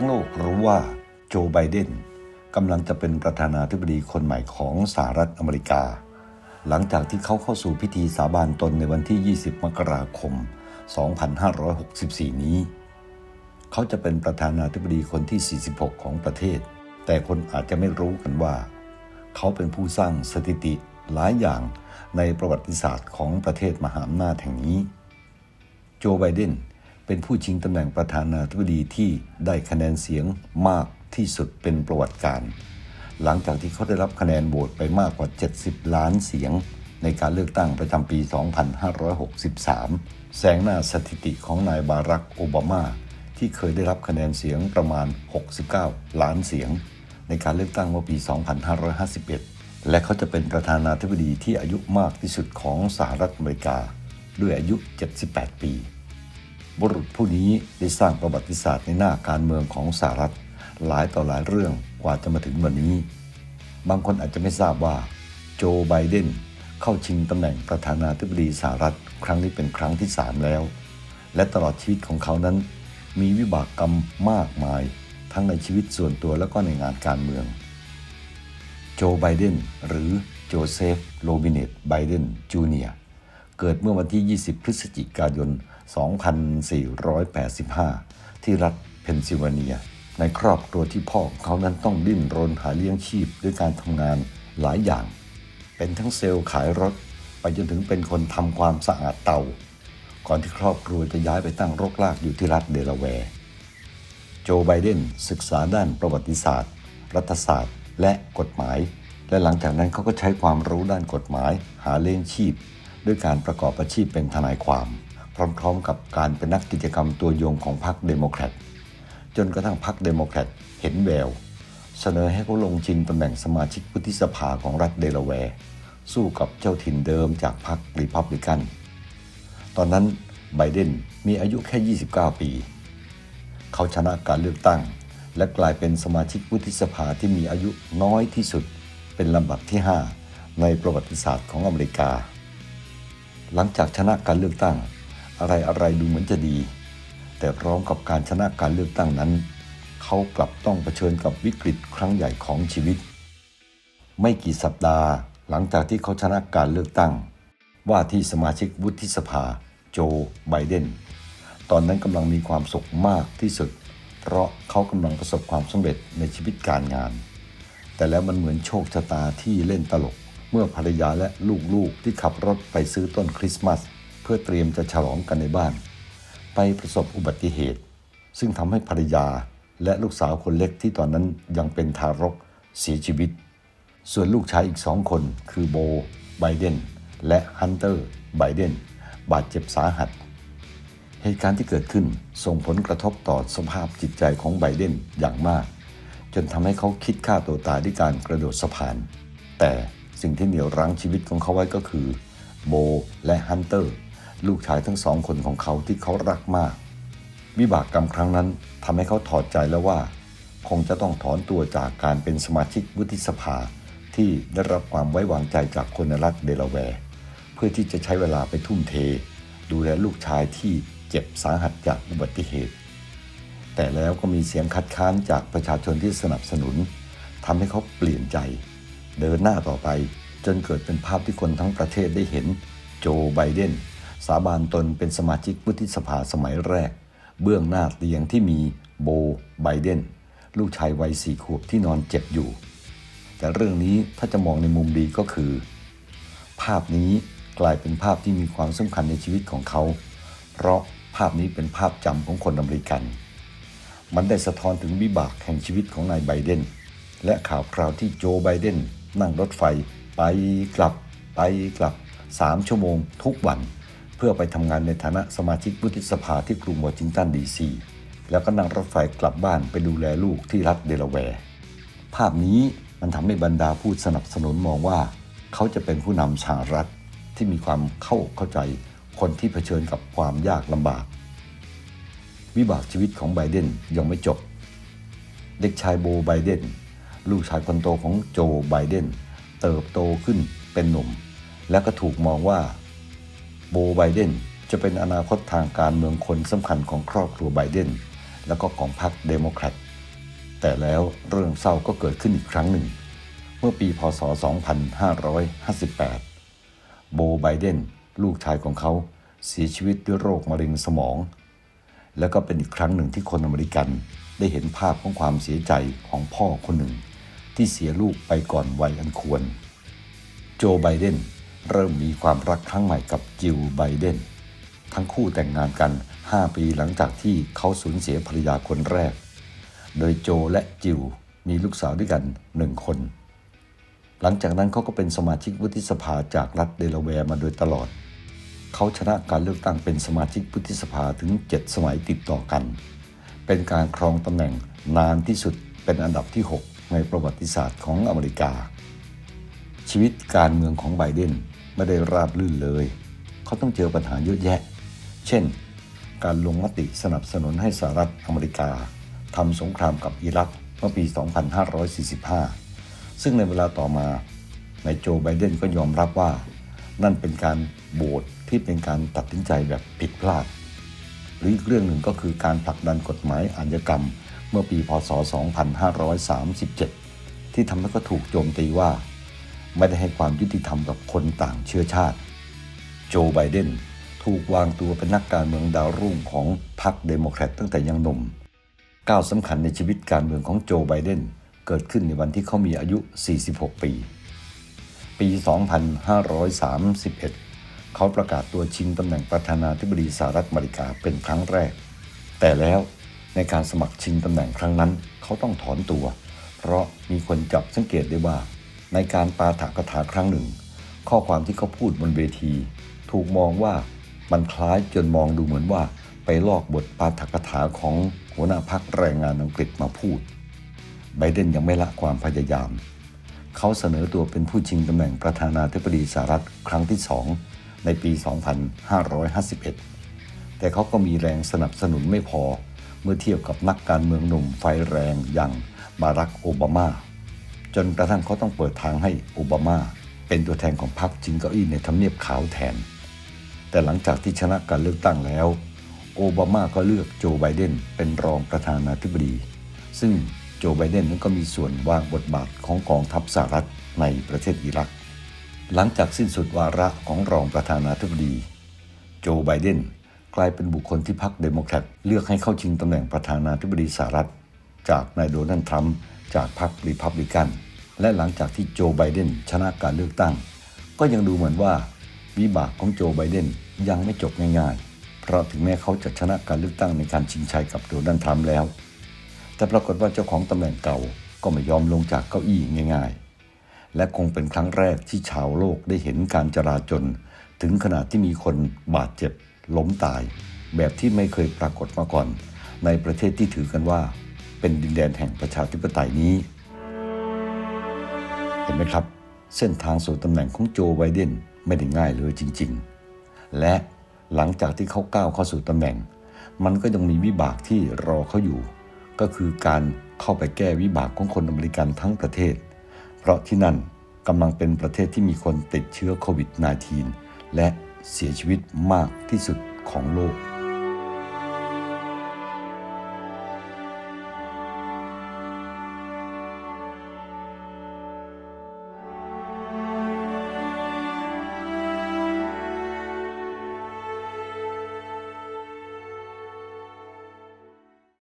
ทั้งโลกรู้ว่าโจไบเดนกำลังจะเป็นประธานาธิบดีคนใหม่ของสหรัฐอเมริกา หลังจากที่เขาเข้าสู่พิธีสาบานตนในวันที่ 20 มกราคม 2564 นี้ เขาจะเป็นประธานาธิบดีคนที่ 46 ของประเทศ แต่คนอาจจะไม่รู้กันว่า เขาเป็นผู้สร้างสถิติหลายอย่างในประวัติศาสตร์ของประเทศมหาอำนาจแห่งนี้ โจไบเดน เป็นผู้ชิงตำแหน่งประธานาธิบดีที่ได้คะแนนเสียงมากที่สุดเป็นประวัติการ หลังจากที่เขาได้รับคะแนนโหวตไปมากกว่า 70 ล้านเสียง ในการเลือกตั้งประจำปี 2563แซงหน้าสถิติของนายบารักโอบามา ที่เคยได้รับคะแนนเสียงประมาณ 69 ล้านเสียง ในการเลือกตั้งเมื่อปี 2551 และเขาจะเป็นประธานาธิบดีที่อายุมากที่สุดของสหรัฐอเมริกา ด้วยอายุ 78 ปี บุรุษผู้นี้ได้สร้างประวัติศาสตร์ในหน้าการเมืองของสหรัฐ หลายต่อหลายเรื่องกว่าจะมาถึงวันนี้ บางคนอาจจะไม่ทราบว่าโจไบเดนเข้าชิงตำแหน่งประธานาธิบดีสหรัฐ ครั้งนี้เป็นครั้งที่ 3 แล้ว และตลอดชีวิตของเขานั้น มีวิบากกรรมมากมาย ทั้งในชีวิตส่วนตัวและก็ในงานการเมือง โจไบเดนหรือโจเซฟโรบิเนตไบเดนจูเนียร์ เกิดเมื่อวันที่ 20 พฤศจิกายน 2485 ที่รัฐเพนซิลเวเนีย ในครอบครัวที่พ่อของเขานั้นต้องดิ้นรนหาเลี้ยงชีพด้วยการทำงานหลายอย่าง เป็นทั้งเซลล์ขายรถ ไปจนถึงเป็นคนทำความสะอาดเตา ก่อนที่ครอบครัวจะย้ายไปตั้งรกรากอยู่ที่รัฐเดลาแวร์ โจไบเดนศึกษาด้านประวัติศาสตร์ รัฐศาสตร์ และกฎหมาย และหลังจากนั้นเขาก็ใช้ความรู้ด้านกฎหมาย หาเลี้ยงชีพ ด้วยการประกอบอาชีพเป็นทนายความ พร้อมๆ กับการเป็นนักกิจกรรมตัวยงของพรรคเดโมแครตจนกระทั่งพรรคเดโมแครตเห็นแววเสนอให้เขาลงชิงตำแหน่งสมาชิกวุฒิสภาของรัฐเดลาแวร์ สู้กับเจ้าถิ่นเดิมจากพรรครีพับลิกัน ตอนนั้นไบเดนมีอายุแค่ 29 ปี เขาชนะการเลือกตั้ง และกลายเป็นสมาชิกวุฒิสภาที่มีอายุน้อยที่สุด เป็นลำดับที่ 5 ในประวัติศาสตร์ของอเมริกา หลังจากชนะการเลือกตั้ง อะไรอะไรดูเหมือนจะดี แต่พร้อมกับการชนะการเลือกตั้งนั้น เขากลับต้องเผชิญกับวิกฤตครั้งใหญ่ของชีวิต ไม่กี่สัปดาห์หลังจากที่เขาชนะการเลือกตั้ง ว่าที่สมาชิกวุฒิสภา โจไบเดน ตอนนั้นกำลังมีความสุขมากที่สุด เพราะเขากำลังประสบความสำเร็จในชีวิตการงาน แต่แล้วมันเหมือนโชคชะตาที่เล่นตลก เมื่อภรรยาและลูกๆที่ขับรถไปซื้อต้นคริสต์มาส เพื่อเตรียมจะฉลองกันในบ้าน ไปประสบอุบัติเหตุ ซึ่งทำให้ภรรยาและลูกสาวคนเล็กที่ตอนนั้นยังเป็นทารกเสียชีวิต ส่วนลูกชายอีกสองคนคือโบไบเดนและฮันเตอร์ไบเดนบาดเจ็บสาหัส เหตุการณ์ที่เกิดขึ้นส่งผลกระทบต่อสภาพจิตใจของไบเดนอย่างมาก จนทำให้เขาคิดฆ่าตัวตายด้วยการกระโดดสะพาน แต่ สิ่งที่เหนี่ยวรั้งชีวิตของเขาไว้ก็คือโบและฮันเตอร์ ลูกชายทั้งสองคนของเขาที่เขารักมาก วิบากกรรมครั้งนั้นทำให้เขาถอดใจแล้วว่า คงจะต้องถอนตัวจากการเป็นสมาชิกวุฒิสภา ที่ได้รับความไว้วางใจจากคนในรัฐเดลาแวร์ เพื่อที่จะใช้เวลาไปทุ่มเท ดูแลลูกชายที่เจ็บสาหัสจากอุบัติเหตุ แต่แล้วก็มีเสียงคัดค้านจากประชาชนที่สนับสนุนทำให้เขาเปลี่ยนใจ เดินหน้าต่อไป จนเกิดเป็นภาพที่คนทั้งประเทศได้เห็นโจไบเดนสาบานตนเป็นสมาชิกวุฒิสภาสมัยแรก เบื้องหน้าเตียงที่มีโบไบเดนลูกชายวัยสี่ขวบที่นอนเจ็บอยู่ แต่เรื่องนี้ถ้าจะมองในมุมดีก็คือ ภาพนี้กลายเป็นภาพที่มีความสำคัญในชีวิตของเขา เพราะภาพนี้เป็นภาพจำของคนอเมริกัน มันได้สะท้อนถึงวิบากแห่งชีวิตของนายไบเดนและข่าวคราวที่โจไบเดน นั่งรถไฟไปกลับไปกลับ 3 ชั่วโมงทุกวัน เพื่อไปทำงานในฐานะสมาชิกวุฒิสภาที่กรุงวอชิงตันดีซีแล้วก็นั่งรถไฟกลับบ้านไปดูแลลูกที่รัฐเดลาแวร์ ภาพนี้มันทำให้บรรดาผู้สนับสนุนมองว่า เขาจะเป็นผู้นำสหรัฐที่มีความเข้าเข้าใจคนที่เผชิญกับความยากลำบาก วิบากชีวิตของไบเดนยังไม่จบ เด็กชายโบไบเดน ลูกชายคนโตของโจไบเดนเติบโตขึ้นเป็นหนุ่ม และก็ถูกมองว่าโบไบเดนจะเป็นอนาคตทางการเมืองคนสำคัญของครอบครัวไบเดนแล้วก็ของพรรคเดโมแครตแต่แล้วเรื่องเศร้าก็เกิดขึ้นอีกครั้งหนึ่ง เมื่อปีพศ 2558 โบไบเดนลูกชายของเขาเสียชีวิตด้วยโรคมะเร็งสมอง แล้วก็เป็นอีกครั้งหนึ่งที่คนอเมริกันได้เห็นภาพของความเสียใจของพ่อคนหนึ่ง ที่เสียลูกไปก่อนวัยอันควร โจไบเดนเริ่มมีความรักครั้งใหม่กับจิลไบเดน ทั้งคู่แต่งงานกัน 5 ปีหลังจากที่เขาสูญเสียภรรยาคนแรก โดยโจและจิลมีลูกสาวด้วยกันหนึ่งคน หลังจากนั้นเขาก็เป็นสมาชิกวุฒิสภาจากรัฐเดลาแวร์มาโดยตลอด เขาชนะการเลือกตั้งเป็นสมาชิกวุฒิสภาถึง 7 สมัยติดต่อกัน เป็นการครองตำแหน่งนานที่สุดเป็นอันดับที่ 6 ในประวัติศาสตร์ของอเมริกา ชีวิตการเมืองของไบเดนไม่ได้ราบรื่นเลย เขาต้องเจอปัญหาเยอะแยะ เช่น การลงมติสนับสนุนให้สหรัฐอเมริกาทำสงครามกับอิรักเมื่อปี 2545 ซึ่งในเวลาต่อมานายโจไบเดนก็ยอมรับว่า นั่นเป็นการโบสที่เป็นการตัดสินใจแบบผิดพลาด หรืออีกเรื่องหนึ่งก็คือการผลักดันกฎหมายอาญากรรม เมื่อปีพศ 2537 ที่ทำให้ก็ถูกโจมตีว่า ไม่ได้ให้ความยุติธรรมกับคนต่างเชื้อชาติ โจไบเดนถูกวางตัวเป็นนักการเมืองดาวรุ่งของพรรคเดโมแครตตั้งแต่ยังหนุ่ม ก้าวสำคัญในชีวิตการเมืองของโจไบเดนเกิดขึ้นในวันที่เขามีอายุ 46 ปี ปี 2531 เขาประกาศตัวชิงตำแหน่งประธานาธิบดีสหรัฐอเมริกาเป็นครั้งแรก แต่แล้ว ในการสมัครชิงตำแหน่งครั้งนั้น เขาต้องถอนตัว เพราะมีคนจับสังเกตได้ว่า ในการปาฐกถาครั้งหนึ่ง ข้อความที่เขาพูดบนเวที ถูกมองว่ามันคล้ายจนมองดูเหมือนว่าไปลอกบทปาฐกถาของหัวหน้าพักแรงงานอังกฤษมาพูด ไบเดนยังไม่ละความพยายาม เขาเสนอตัวเป็นผู้ชิงตำแหน่งประธานาธิบดีสหรัฐครั้งที่สองในปี 2551 แต่เขาก็มีแรงสนับสนุนไม่พอ เมื่อเทียบกับนักการเมืองหนุ่มไฟแรงอย่างบารักโอบามา จนกระทั่งเขาต้องเปิดทางให้โอบามา เป็นตัวแทนของพรรคชิงเก้าอี้ในทำเนียบขาวแทน แต่หลังจากที่ชนะการเลือกตั้งแล้ว โอบามาก็เลือกโจไบเดนเป็นรองประธานาธิบดี ซึ่งโจไบเดนนั้นก็มีส่วนวางบทบาทของกองทัพสหรัฐในประเทศอิรัก หลังจากสิ้นสุดวาระของรองประธานาธิบดี โจไบเดน กลายเป็นบุคคลที่พรรคเดโมแครตเลือกให้เข้าชิงตำแหน่งประธานาธิบดีสหรัฐ จากนายโดนัลด์ทรัมป์จากพรรครีพับลิกัน และหลังจากที่โจไบเดนชนะการเลือกตั้ง ก็ยังดูเหมือนว่า วิบากของโจไบเดนยังไม่จบง่ายๆ เพราะถึงแม้เขาจะชนะการเลือกตั้งในการชิงชัยกับโดนัลด์ทรัมป์แล้ว แต่ปรากฏว่าเจ้าของตำแหน่งเก่าก็ไม่ยอมลงจากเก้าอี้ง่ายๆ และคงเป็นครั้งแรกที่ชาวโลกได้เห็นการจราจน ถึงขนาดที่มีคนบาดเจ็บ ล้มตาย แบบที่ไม่เคยปรากฏมาก่อน ในประเทศที่ถือกันว่า เป็นดินแดนแห่งประชาธิปไตยนี้ เห็นไหมครับ เส้นทางสู่ตำแหน่งของโจไบเดนไม่ได้ง่ายเลยจริง ๆ และหลังจากที่เขาก้าวเข้าสู่ตำแหน่ง มันก็ยังมีวิบากที่รอเขาอยู่ ก็คือการเข้าไปแก้วิบากของคนอเมริกันทั้งประเทศ เพราะที่นั่นกำลังเป็นประเทศที่มีคนติดเชื้อโควิด -19 และ เสียชีวิตมากที่สุดของโลก